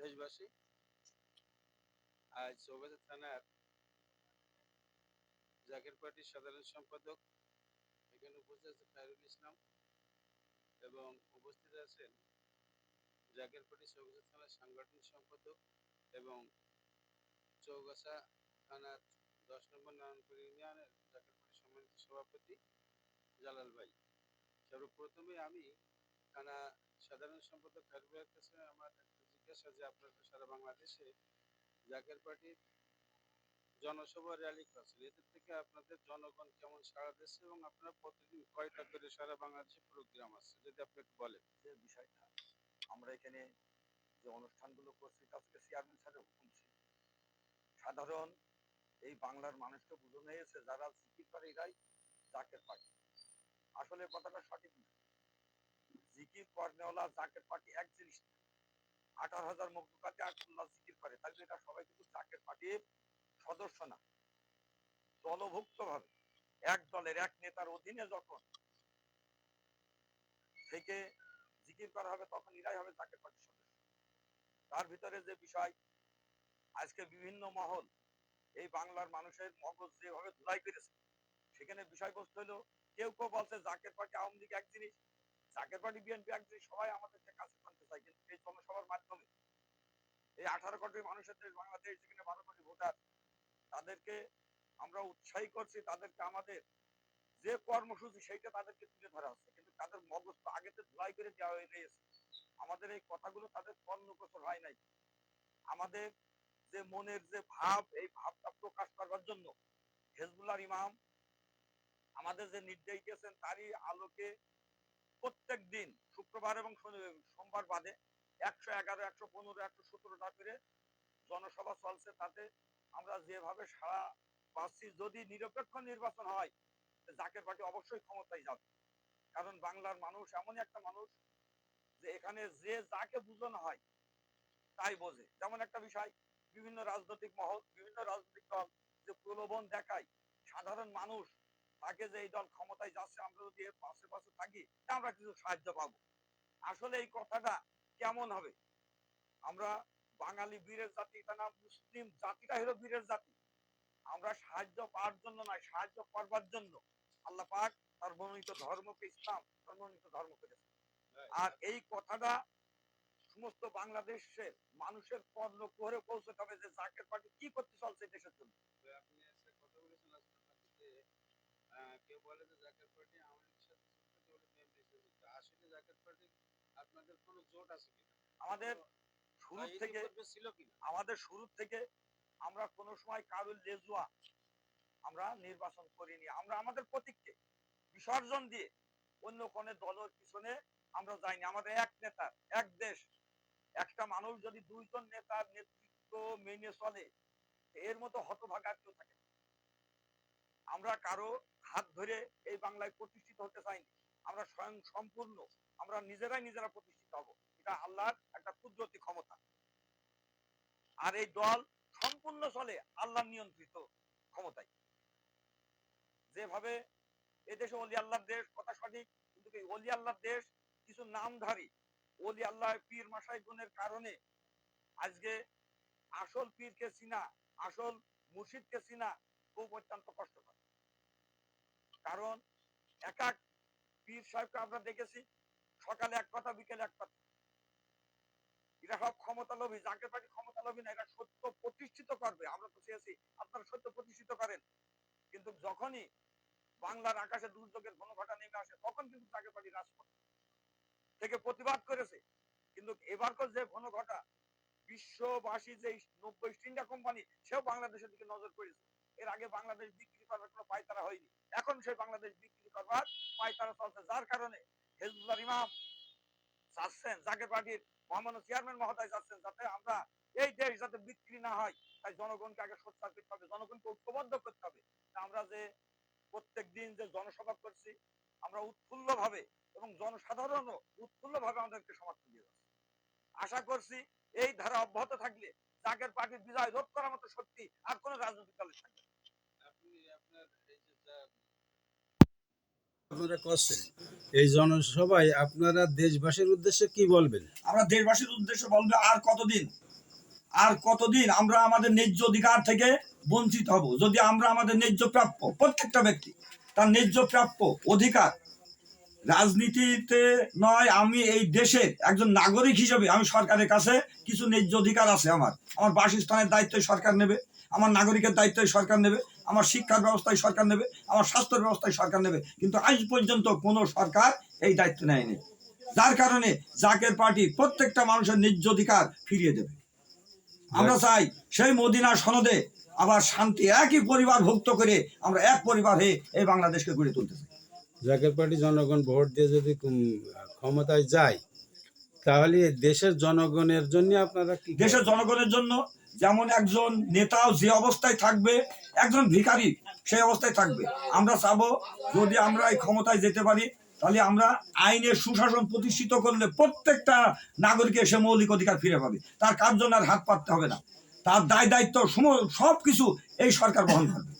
দেশবাসী, আজ চৌবাজা থানার জাকের পার্টির সাধারণ সম্পাদক, এখানে উপস্থিত আছে খায়রুল ইসলাম এবং উপস্থিত আছেন জাকের পার্টি চৌগাছা থানার সাংগঠনিক সম্পাদক এবং চৌগাছা থানার দশ নম্বর নারায়ণপুর ইউনিয়নের জাকের পার্টি সম্মানিত সভাপতি জালাল ভাই। সর্বপ্রথমে আমি থানা সাধারণ সম্পাদক খায়রুল ভাইয়ের কাছে আমার একটা যে আপনারা সারা বাংলাদেশে জাকের পার্টির জনসভা র্যালি করছেন এদের থেকে আপনাদের জনগণ কেমন সাড়া দিচ্ছে এবং আপনারা প্রতিদিন কয়টা করে সারা বাংলাদেশে প্রোগ্রাম আছে, যদি আপনি একটু বলেন? যে বিষয়টা, আমরা এখানে যে অনুষ্ঠানগুলো করছি তার থেকে চেয়ারম্যান স্যারের হুকুম ছিল। সাধারণ এই বাংলার মানুষকে বুঝানো হয়েছে, যারা জিকির করে এরাই জাকের পার্টি। আসলে কথাটা সঠিক না। জিকির কর্নেওয়ালা জাকের পার্টি এক জিনিস না। আঠারো হাজার জিকির করে। তাহলে এটা সবাই কিন্তু জাকের পার্টির সদস্য না। দলভুক্ত ভাবে এক দলের এক নেতার অধীনে যখন থেকে জিকির করা হবে, তখন হবে পার্টির সদস্য। তার ভিতরে যে বিষয়, আজকে বিভিন্ন মহল এই বাংলার মানুষের মগজ যেভাবে ধুলাই করেছে সেখানে বিষয়বস্তু হলো, কেউ কেউ বলছে জাকের পার্টি আওয়ামী লীগ এক জিনিস জাকের পার্টি বিএনপি এক জিনিস, সবাই আমাদের কাছে চাই কিন্তু এই জনসভার মাধ্যমে এই আঠারো কোটি মানুষের দেশ, বাংলাদেশ, যেখানে বারো কোটি ভোটার, তাদেরকে আমরা উৎসাহী করছি, তাদেরকে আমাদের যে কর্মসূচি সেইটা তাদেরকে তুলে ধরা হচ্ছে। কিন্তু তাদের মগজ তো আগেতে ধুলাই করে দেওয়া হয়ে গেছে আমাদের এই কথাগুলো তাদের কর্ণগোচর হয় নাই। আমাদের যে মনের যে ভাব, এই ভাবটা প্রকাশ করবার জন্য হেজবুল্লাহর ইমাম আমাদের যে নির্দেশ দিয়েছেন, তারই আলোকে প্রত্যেক দিন শুক্রবার এবং সোমবার বাদে একশো এগারো, একশো পনেরো, একশো সতেরোটা করে জনসভা চলছে তাতে আমরা যেভাবে সারা পাচ্ছি, যদি নিরপেক্ষ নির্বাচন হয় জাকের পার্টি অবশ্যই ক্ষমতায় যাবে। কারণ বাংলার মানুষ এমন একটা মানুষ যে এখানে যে যাকে বুঝানো হয়, তাই বোঝে। যেমন একটা বিষয়, বিভিন্ন রাজনৈতিক মহল, বিভিন্ন রাজনৈতিক দল যে প্রলোভন দেখায়, সাধারণ মানুষ তাকে যে এই দল ক্ষমতায় যাচ্ছে, আমরা যদি এর পাশে পাশে থাকি আমরা কিছু সাহায্য পাবো। আসলে এই কথাটা কেমন হবে? আমরা বাঙালি বীরের জাতি এটা না মুসলিম জাতিটা হলো বীরের জাতি। আমরা সাহায্য পাওয়ার জন্য নয় সাহায্য করবার জন্য আল্লাহ পাক তার মনোনীত ধর্মকে ইসলাম তার মনোনীত ধর্ম করেছে আর এই কথাটা সমস্ত বাংলাদেশের মানুষের কর্ণ করে পৌঁছতে হবে যে জাকের পার্টি কি করতে চলছে দেশের জন্য। তো কেউ বলে যে জাকের পার্টি লীগের সাথে আসলে জাকের কোনো জোট আছে কিনা? আমাদের শুরু থেকে ছিল কিনা? আমাদের শুরু থেকে আমরা কোনো সময় কারুর লেজুয়া আমরা নির্বাচন করিনি। আমরা আমাদের প্রতীককে বিসর্জন দিয়ে অন্য কোনো দলের পিছনে আমরা যাইনি। আমাদের এক নেতা এক দেশ। একটা মানুষ যদি দুইজন নেতার নেতৃত্ব মেনে চলে এর মতো হতভাগা কেউ থাকে আমরা কারও হাত ধরে এই বাংলায় প্রতিষ্ঠিত হতে চাইনি। আমরা স্বয়ং সম্পূর্ণ, আমরা নিজেরাই নিজেরা প্রতিষ্ঠিত হব। এটা আল্লাহর একটা কুদরতি ক্ষমতা। আর এই দল সম্পূর্ণ চলে আল্লাহ নিয়ন্ত্রিত ক্ষমতায়। যেভাবে এদেশে অলি আল্লাহর দেশ, কথা সঠিক, কিন্তু এই অলি আল্লাহর দেশ কিছু নামধারী, অলি আল্লাহ পীর মাসাই গুণের কারণে আজকে আসল পীরকে চিনা, আসল মুর্শিদকে চিনা খুব অত্যন্ত কষ্টকর। কারণ এক এক পীর সাহেবকে আমরা দেখেছি। সকালে এক কথা, বিকেলে এক কথা। এরা সব ক্ষমতা লোভী যাকে পার্টি ক্ষমতা লোভী না, এরা সত্য প্রতিষ্ঠিত করবে। আমরা তো চেয়েছি, আপনারা সত্য প্রতিষ্ঠিত করেন। কিন্তু যখনই বাংলার আকাশে দুর্যোগের ঘন ঘটা নেমে আসে, তখন কিন্তু তাকে পার্টি রাজপথ থেকে প্রতিবাদ করেছে। কিন্তু এবারকার যে ঘন ঘটা, বিশ্ববাসী যে নব্বই ইস্ট ইন্ডিয়া কোম্পানি, সেও বাংলাদেশের দিকে নজর করেছে। এর আগে বাংলাদেশ বিক্রি করবার কোনো পায়তারা হয়নি। এখন সেই বাংলাদেশ বিক্রি করবার পায়তারা চলছে। যার কারণে হেজবুল্লাহ ইমাম চাচ্ছেন জাকের পার্টির মহামান্য চেয়ারম্যান মহোদয় চাচ্ছেন যাতে আমরা এই দেশ যাতে বিক্রি না হয়, তাই জনগণকে আগে সোচ্চার করতে হবে, জনগণকে ঐক্যবদ্ধ করতে হবে। আমরা যে প্রত্যেক দিন যে জনসভা করছি, আমরা উৎফুল্ল ভাবে এবং জনসাধারণও উৎফুল্ল ভাবে আমাদেরকে সমর্থন দিয়ে যাচ্ছে। আশা করছি এই ধারা অব্যাহত থাকলে জাকের পার্টির বিজয় রোধ করার মতো শক্তি আর কোন রাজনৈতিক দলের থাকবে না। আপনি আপনার এই যে যা- আপনারা করছেন এই জনসভায় আপনারা দেশবাসীর উদ্দেশ্যে কি বলবেন? আমরা দেশবাসীর উদ্দেশ্যে বলব, আর কতদিন? আর কতদিন আমরা আমাদের ন্যায্য অধিকার থেকে বঞ্চিত হব? যদি আমরা আমাদের ন্যায্য প্রাপ্য, প্রত্যেকটা ব্যক্তি তার ন্যায্য প্রাপ্য অধিকার, রাজনীতিতে নয়, আমি এই দেশের একজন নাগরিক হিসেবে আমি সরকারের কাছে কিছু ন্যায্য অধিকার আছে আমার। আমার বাসস্থানের দায়িত্ব সরকার নেবে। আমার নাগরিকের দায়িত্ব সরকার নেবে আমার শিক্ষার ব্যবস্থায় সরকার নেবে আমার স্বাস্থ্যের ব্যবস্থায় সরকার নেবে। কিন্তু আজ পর্যন্ত কোনো সরকার এই দায়িত্ব নেয়নি। যার কারণে জাকের পার্টি প্রত্যেকটা মানুষের ন্যায্য অধিকার ফিরিয়ে দেবে। আমরা চাই সেই মদিনা সনদে আবার শান্তি একই পরিবার ভুক্ত করে আমরা এক পরিবার হয়ে এই বাংলাদেশকে গড়ে তুলতে চাই। জাকের পার্টি জনগণ ভোট দিয়ে যদি ক্ষমতায় যায় তাহলে দেশের জনগণের জন্য আপনারা কি দেশের জনগণের জন্য যেমন একজন নেতাও যে অবস্থায় থাকবে একজন ভিখারি সেই অবস্থায় থাকবে। আমরা চাবো যদি আমরা এই ক্ষমতায় যেতে পারি তাহলে আমরা আইনের সুশাসন প্রতিষ্ঠিত করলে প্রত্যেকটা নাগরিকের সে মৌলিক অধিকার ফিরে পাবে। তার কার জন্য আর হাত পাততে হবে না? তার দায় দায়িত্ব সব কিছু এই সরকার বহন করবে।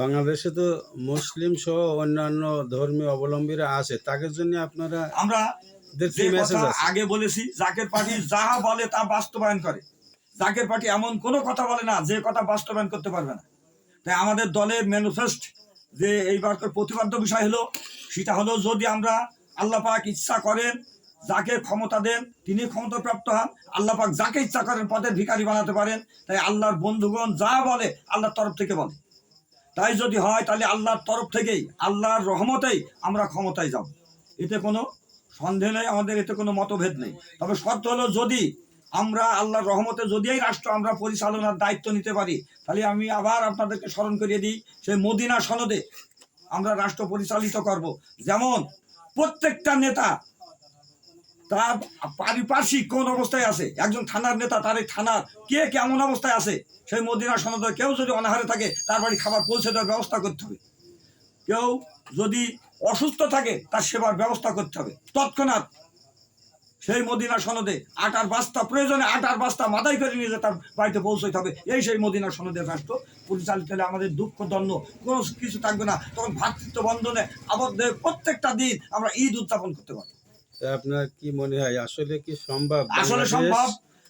বাংলাদেশে তো মুসলিম সহ অন্যান্য ধর্মীয় অবলম্বীরা আছে তাদের জন্য আপনারা আমরা আগে বলেছি জাকের পার্টি যা বলে তা বাস্তবায়ন করে। জাকের পার্টি এমন কোনো কথা বলে না যে কথা বাস্তবায়ন করতে পারবে না। তাই আমাদের দলের ম্যানিফেস্ট যে এইবারকার প্রতিবাদ্য বিষয় হলো সেটা হলো যদি আমরা আল্লাহ পাক ইচ্ছা করেন যাকে ক্ষমতা দেন তিনি ক্ষমতা প্রাপ্ত হন আল্লাহ পাক যাকে ইচ্ছা করেন পদের ভিখারি বানাতে পারেন তাই আল্লাহর বন্ধুগণ যা বলে আল্লাহর তরফ থেকে বলে। তাই যদি হয় তাহলে আল্লাহর তরফ থেকেই আল্লাহর রহমতেই আমরা ক্ষমতায় যাব। এতে কোনো সন্দেহ নেই, আমাদের এতে কোনো মতভেদ নেই। তবে শর্ত হলো যদি আমরা আল্লাহর রহমতে যদি এই রাষ্ট্র আমরা পরিচালনার দায়িত্ব নিতে পারি, তাহলে আমি আবার আপনাদেরকে স্মরণ করিয়ে দিই সেই মদিনা সনদে আমরা রাষ্ট্র পরিচালিত করব। যেমন প্রত্যেকটা নেতা তার পারিপার্শ্বিক কোন অবস্থায় আছে? একজন থানার নেতা, তার এই থানার কে কেমন অবস্থায় আছে? সেই মদিনা সনদে কেউ যদি অনাহারে থাকে, তার বাড়ি খাবার পৌঁছে দেওয়ার ব্যবস্থা করতে হবে। কেউ যদি অসুস্থ থাকে তার সেবার ব্যবস্থা করতে হবে। তৎক্ষণাৎ সেই মদিনা সনদে আটার বাস্তা প্রয়োজনে আটার বাস্তা মাথায় করে নিয়ে তার বাড়িতে পৌঁছতে হবে। এই সেই মদিনা সনদের রাষ্ট্র পরিচালিত হলে আমাদের দুঃখ দণ্ড কোনো কিছু থাকবে না। তখন ভ্রাতৃত্ব বন্ধনে আবদ্ধ প্রত্যেকটা দিন আমরা ঈদ উদযাপন করতে পারব আপনার কি মনে হয় আসলে কি সম্ভব আসলে সম্ভব।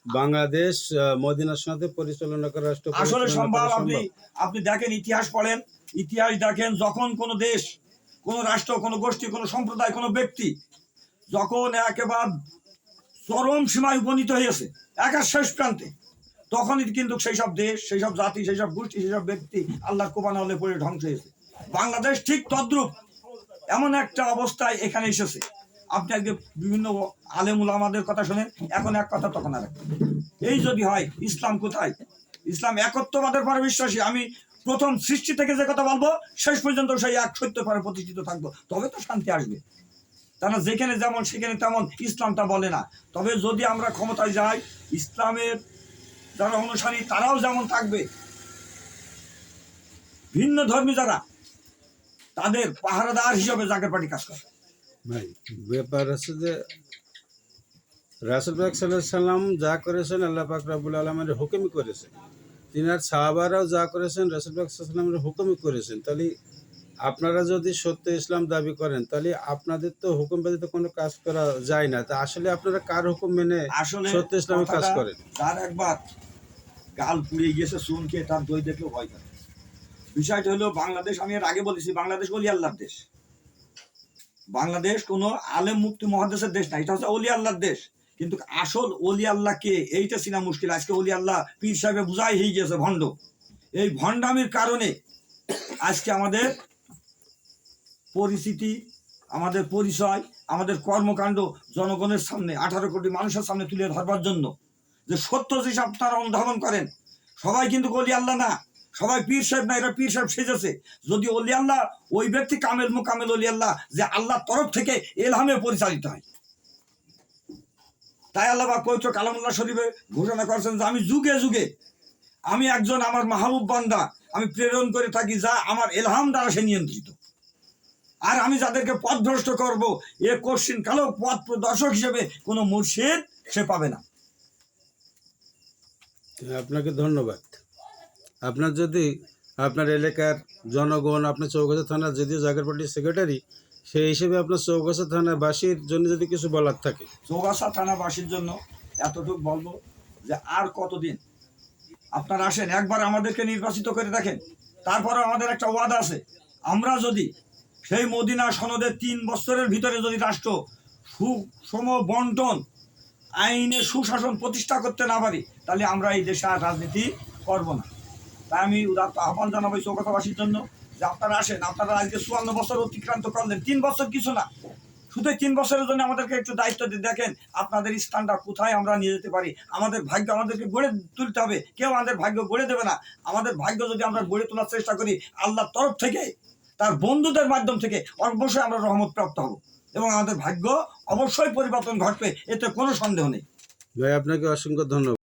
বাংলাদেশ মদিনার সাথে পরিচালনা করা রাষ্ট্র আসলে সম্ভব। আপনি আপনি দেখেন ইতিহাস পড়েন। ইতিহাস দেখেন যখন কোনো দেশ কোনো রাষ্ট্র, কোনো গোষ্ঠী, কোনো সম্প্রদায়, কোনো ব্যক্তি যখন একেবারে চরম সীমায় উপনীত হয়েছে একার শেষ প্রান্তে, তখনই কিন্তু সেই সব দেশ সেই সব জাতি সেই সব গোষ্ঠী সেই সব ব্যক্তি আল্লাহ কোবানা হলে পড়ে ধ্বংস হয়েছে। বাংলাদেশ ঠিক তদ্রুপ এমন একটা অবস্থায় এখানে এসেছে। আপনি আজকে বিভিন্ন আলেমুল আমাদের কথা শোনেন, এখন এক কথা তখন আর এই যদি হয়, ইসলাম কোথায়? ইসলাম একত্ববাদের পরে বিশ্বাসী। আমি প্রথম সৃষ্টি থেকে যে কথা বলব, শেষ পর্যন্ত সেই এক সত্য পরে প্রতিষ্ঠিত থাকব। তবে তো শান্তি আসবে। তারা যেখানে যেমন, সেখানে তেমন ইসলামটা বলে না। তবে যদি আমরা ক্ষমতায় যাই, ইসলামের যারা অনুসারী, তারাও যেমন থাকবে। ভিন্ন ধর্মী যারা, তাদের পাহারাদার হিসাবে জাকের পার্টি কাজ করে। ভাই, ব্যাপার আছে যে, রাসুল পাক সাল্লাম যা করেছেন, আল্লাহ পাক রাবুল আলমের হুকুমই করেছেন। তিনার সাহাবারাও যা করেছেন রাসুল পাক হুকুমই করেছেন। তাহলে আপনারা যদি সত্য ইসলাম দাবি করেন তাহলে আপনাদের তো হুকুম ব্যতীত কোনো কাজ করা যায় না। তা আসলে আপনারা কার হুকুম মেনে আসলে সত্য ইসলামের কাজ করেন? তার একবার গাল পুড়িয়ে গিয়েছে চুন খেয়ে তার দই দেখলেও ভয় করে বিষয়টা হলো বাংলাদেশ আমি এর আগে বলেছি বাংলাদেশ অলি আল্লাহর দেশ। বাংলাদেশ কোনো আলেম মুক্তি মহাদেশের দেশ না এটা হচ্ছে অলি আল্লাহর দেশ। কিন্তু আসল অলি আল্লাহ কে এইটা চিনা মুশকিল। আজকে অলি আল্লাহ পীর সাহেবে বুঝাই হয়ে গেছে ভণ্ড। এই ভণ্ডামির কারণে আজকে আমাদের পরিস্থিতি, আমাদের পরিচয়, আমাদের কর্মকাণ্ড জনগণের সামনে, আঠারো কোটি মানুষের সামনে তুলে ধরবার জন্য। যে সত্য যেসব তারা অনুধাবন করেন, সবাই কিন্তু অলি আল্লাহ না, সবাই পীর সাহেব না, এরা পীর সাহেব সেজেছে। যদি অলি আল্লাহ ওই ব্যক্তি কামেল মোকামেল অলি আল্লাহ, যে আল্লাহর তরফ থেকে এলহামে পরিচালিত হয়। তাই আল্লাহ পবিত্র কালামুল্লাহ শরীফে ঘোষণা করেছেন যে আমি যুগে যুগে আমি একজন আমার মাহবুব বান্দা, আমি প্রেরণ করে থাকি যা আমার এলহাম দ্বারা সে নিয়ন্ত্রিত। আর আমি যাদেরকে পথভ্রষ্ট করব, এ কোশ্চিন কালো পথ প্রদর্শক হিসেবে কোনো মুর্শিদ সে পাবে না। আপনাকে ধন্যবাদ। আপনার যদি আপনার এলাকার জনগণ, আপনার চৌগাছা থানার যদিও জাগের পার্টির সেক্রেটারি সেই হিসেবে আপনার চৌগাছা থানাবাসীর জন্য যদি কিছু বলার থাকে। চৌগাছা থানাবাসীর জন্য এতটুকু বলব যে আর কতদিন? আপনারা আসেন, একবার আমাদেরকে নির্বাচিত করে দেখেন। তারপরে আমাদের একটা ওয়াদা আছে। আমরা যদি সেই মদিনা সনদের তিন বছরের ভিতরে যদি রাষ্ট্র সুষম বন্টন, আইনে সুশাসন প্রতিষ্ঠা করতে না পারি, তাহলে আমরা এই দেশে রাজনীতি করব না। তাই আমি উদাত্ত আহ্বান জানাব এই চৌকথাবাসীর জন্য। যে আপনারা আসেন, আপনারা আজকে চুয়ান্ন বছর অতিক্রান্ত করলেন তিন বছর কিছু না। শুধু তিন বছরের জন্য আমাদেরকে একটু দায়িত্ব দিয়ে দেখেন, আপনাদের স্থানটা কোথায় আমরা নিয়ে যেতে পারি। আমাদের ভাগ্য আমাদেরকে গড়ে তুলতে হবে। কেউ আমাদের ভাগ্য গড়ে দেবে না। আমাদের ভাগ্য যদি আমরা গড়ে তোলার চেষ্টা করি, আল্লাহর তরফ থেকে, তার বন্ধুদের মাধ্যম থেকে, অবশ্যই আমরা রহমত প্রাপ্ত হব। এবং আমাদের ভাগ্য অবশ্যই পরিবর্তন ঘটবে, এতে কোনো সন্দেহ নেই। ভাই, আপনাকে অসংখ্য ধন্যবাদ।